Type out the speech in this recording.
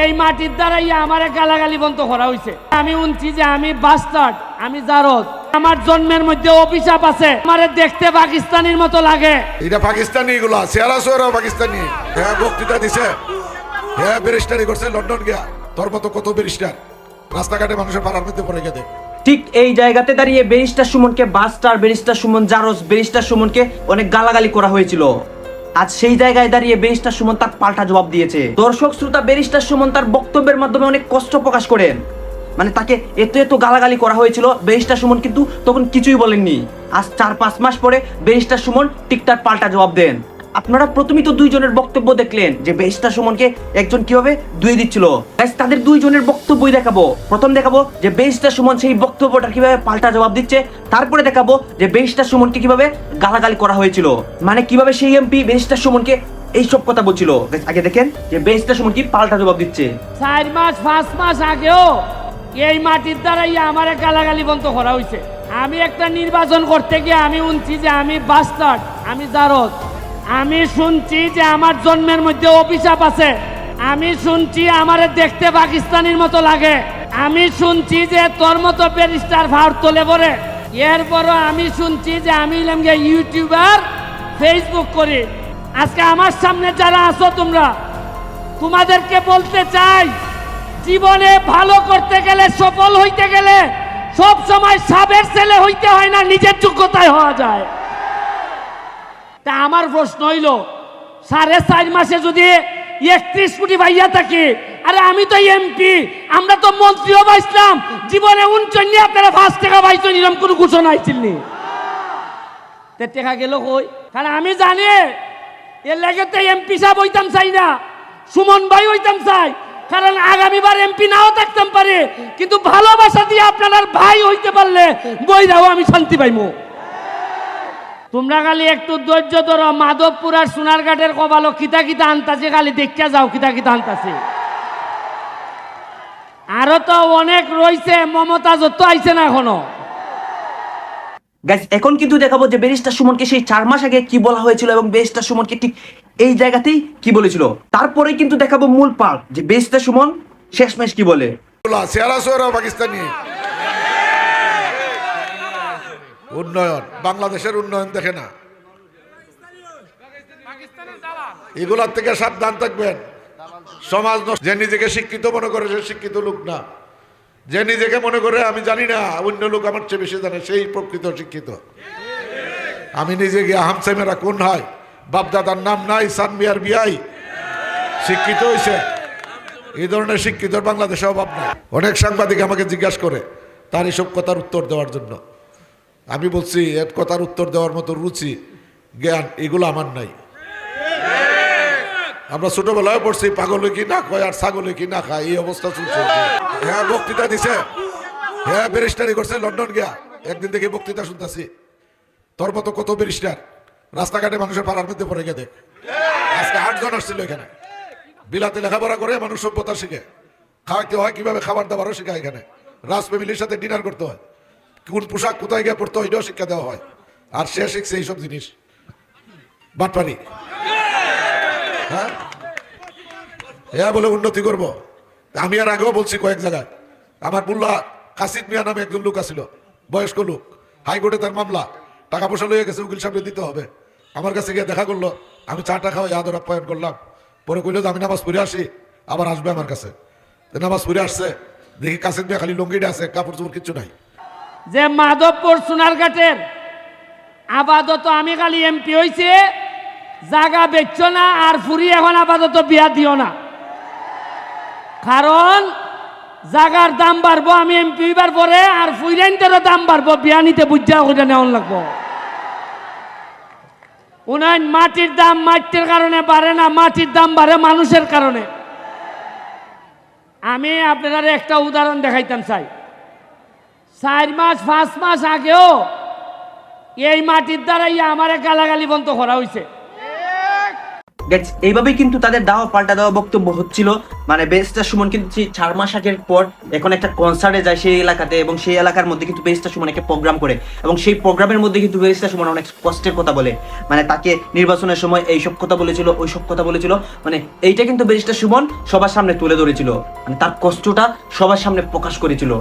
এই মাটির দ্বারাই আমার গালাগালি বন্ধ করা হয়েছে আমি উনছি যে আমি বাস্টার্ড আমি জারদ। আমার জন্মের মধ্যে অভিশাপ আছে। আমারে দেখতে পাকিস্তানির মতো লাগে। এটা পাকিস্তানি এগুলা চেহারা সোয়ারা পাকিস্তানি। হ্যাঁ বক্তৃতা দিছে। হ্যাঁ ব্যারিস্টারি করছে লন্ডন গিয়া। তোর মতো কত ব্যারিস্টার? রাস্তাঘাটে মানুষের পাড়ার মধ্যে পড়ে গেছে। ঠিক এই জায়গাতে দাঁড়িয়ে ব্যারিস্টার সুমনকে বাস্টার ব্যারিস্টার সুমন জারস ব্যারিস্টার সুমনকে অনেক গালাগালি করা হয়েছিল। আজ সেই জায়গায় দাঁড়িয়ে ব্যারিস্টার সুমন তার পাল্টা জবাব দিয়েছে। দর্শক, শ্রোতা, ব্যারিস্টার সুমন তার বক্তব্যের মাধ্যমে অনেক কষ্ট প্রকাশ করেন। মানে তাকে এত এত গালাগালি করা হয়েছিল, ব্যারিস্টার সুমন কিন্তু তখন কিছুই বলেননি। আজ চার পাঁচ মাস পরে ব্যারিস্টার সুমন ঠিক তার পাল্টা জবাব দেন। আপনারা প্রথমেই তো দুইজনের বক্তব্য দেখলেন যে ব্যারিস্টার সুমনকে একজন কীভাবে দুই দিচ্ছিল। তাদের দুইজনের বক্তব্যই দেখাবো। প্রথম দেখাবো যে ব্যারিস্টার সুমন সেই বক্তব্যটা কীভাবে পাল্টা জবাব দিচ্ছে। তারপরে দেখাবো যে ব্যারিস্টার সুমনকে কীভাবে গালাগালি করা হয়েছিল। মানে কীভাবে সেই এমপি ব্যারিস্টার সুমনকে এইসব কথা বলছিল। আগে দেখেন যে ব্যারিস্টার সুমন কি পাল্টা জবাব দিচ্ছে। চার মাস, পাঁচ মাস আগেও এই মাটির দ্বারাই আমার গালাগালি বন্ধ করা হয়েছে। আমি একটা নির্বাচন করতে গিয়ে আমি উনছি যে আমি বাস্টার্ড আমি জারদ আমি শুনছি যে আমার জন্মের মধ্যে অভিশাপ আছে। আমি শুনছি আমারে দেখতে পাকিস্তানির মতো লাগে। আমি শুনছি যে তোর মতো ব্যারিস্টার ভার তোলে পরে এরপরও আমি শুনছি যে আমি ইউটিউবার, ফেসবুক করি। আজকে আমার সামনে যারা আছো তোমরা, তোমাদেরকে বলতে চাই, জীবনে ভালো করতে গেলে, সফল হইতে গেলে সব সময় সাবের ছেলে হইতে হয় না, নিজের যোগ্যতায় হওয়া যায়। তা আমার প্রশ্ন হইল সাড়ে চার মাসে যদি একত্রিশ কোটি ভাইয়া থাকি, আরে আমি তো এমপি আমরা তো মন্ত্রীও পাইছিলাম জীবনে উনচন্নি আপনারা পাঁচ টাকা পাইছেন এরকম কোনো ঘোষণা আইছিলনি টেকা গেল কই? কারণ আমি জানি, এর লাগে তো এমপি সাহেব হইতাম চাই না, সুমন ভাই হইতাম চাই, কারণ আগামীবার এমপি নাও থাকতাম পারে, কিন্তু ভালোবাসা দিয়ে আপনার ভাই হইতে পারলে বই দাও আমি শান্তি পাইমু। তোমরা খালি একটু ধৈর্য ধরো মাধবপুর আর সোনারঘাটের কবালো কিতা কিতা আনতাছে খালি দেখিয়া যাও কিতা কিতা আনতাছে। আরও তো অনেক রইছে মমতা যত আইছে না এখনও। গাইস এখন কিন্তু দেখাবো যে ব্যারিস্টার সুমনকে সেই চার মাস আগে কি বলা হয়েছিল এবং ব্যারিস্টার সুমনকে ঠিক এই জায়গাতেই কি বলেছিল। তারপরে কিন্তু দেখাবো মূল পার্ট যে ব্যারিস্টার সুমন শেষমেশ কি বলে? পাকিস্তানি। উন্নয়ন, বাংলাদেশের উন্নয়ন দেখে না। এগুলার থেকে সাবধান থাকবেন। সমাজ যে নিজেকে শিক্ষিত মনে করে সে শিক্ষিত লোক না। যে নিজেকে মনে করে আমি জানি না, অন্য লোক আমার চেয়ে বেশি জানে, সেই প্রকৃত শিক্ষিত। আমি নিজে গিয়ে হামসাইমেরা কোন হয়? বাপদাদার নাম নাই সান সানবিয়ার বিয়াই। শিক্ষিত হয়েছে এই ধরনের শিক্ষিত বাংলাদেশে অভাব নাই। অনেক সাংবাদিক আমাকে জিজ্ঞাসা করে, তার এসব কথার উত্তর দেওয়ার জন্য। আমি বলছি এর কথার উত্তর দেওয়ার মতো রুচি, জ্ঞান, এগুলো আমার নাই। আমরা ছোটবেলায় পড়ছি, পাগলে কি না খায় আর ছাগলে কি না খায়, এই অবস্থা চলছে। হ্যাঁ বক্তৃতা দিছে। হ্যাঁ ব্যারিস্টারি করছে লন্ডন গিয়া। একদিন থেকে বক্তৃতা শুনতেছি। তোর মতো কত ব্যারিস্টার, রাস্তাঘাটে মানুষের পাড়ার মধ্যে পড়ে গেছে। আজকে আটজন আসছিল এখানে। বিলাতে লেখাপড়া করে মানুষ সভ্যতা শিখে। খাওয়াইতে হয়, কীভাবে খাবার দাবারও শেখায় এখানে। রাজ ফ্যামিলির সাথে ডিনার করতে হয়। কোন পোশাক কোথায় গিয়ে পড়তে হয় শিক্ষা দেওয়া হয়। আর সে শিখছে এইসব জিনিস। বাটপানি। হ্যাঁ? হ্যাঁ বলে উন্নতি করব। আমি আর আগেও বলছি কয়েক জায়গায়। আমার মুল্লা কাসিদ মিয়া নামে একজন লোক আছিল বয়স্ক লোক। হাইকোর্টে তার মামলা। টাকা পয়সা লয়ে গেছে, উকিল সাহেব দিতে হবে। আমার কাছে গিয়ে দেখা করল। আমি চাটা খাওয়াই, আদর আপ্যায়ন করলাম। পরে কইলো যে আমি নামাজ পড়ে আসি, আবার আসবে আমার কাছে। নামাজ পড়ে আসছে, দেখি কাসিদ মিয়া খালি লঙ্গিটা আছে, কাপড় চোপড় কিচ্ছু নাই। যে মাধবপুর সোনারঘাটের, আপাতত আমি খালি এমপি হইছে জাগা বেচছ না আর ফুরি এখন আপাতত বিয়া দিও না। কারণ জাগার দাম বাড়বো, আমি এমপি হইবার পরে আর ফুইরেন্টেরও দাম বাড়বো, বিয়া নিতে বুঝা ওটা নেওয়ান লাগবো। উনায় মাটির দাম মাটির কারণে বাড়ে না, মাটির দাম বাড়ে মানুষের কারণে। আমি আপনার একটা উদাহরণ দেখাইতাম, চাই। চার মাস, পাঁচ মাস আগেও এই মাটির দ্বারাই আমার গালাগালি বন্ধ করা হয়েছে এইভাবেই কিন্তু তাদের দেওয়া পাল্টা দেওয়া বক্তব্য হচ্ছিল। মানে বেরিস্টার সুমন কিন্তু চার মাস আগের পর এখন একটা কনসার্টে যায় সেই এলাকাতে এবং সেই এলাকার মধ্যে কিন্তু বেরিস্টার সুমন একটা প্রোগ্রাম করে। এবং সেই প্রোগ্রামের মধ্যে কিন্তু বেরিস্টার সুমন অনেক কষ্টের কথা বলে। মানে তাকে নির্বাচনের সময় এইসব কথা বলেছিল ওই সব কথা বলেছিল। মানে এইটা কিন্তু বেরিস্টার সুমন সবার সামনে তুলে ধরেছিল। মানে তার কষ্টটা সবার সামনে প্রকাশ করেছিল।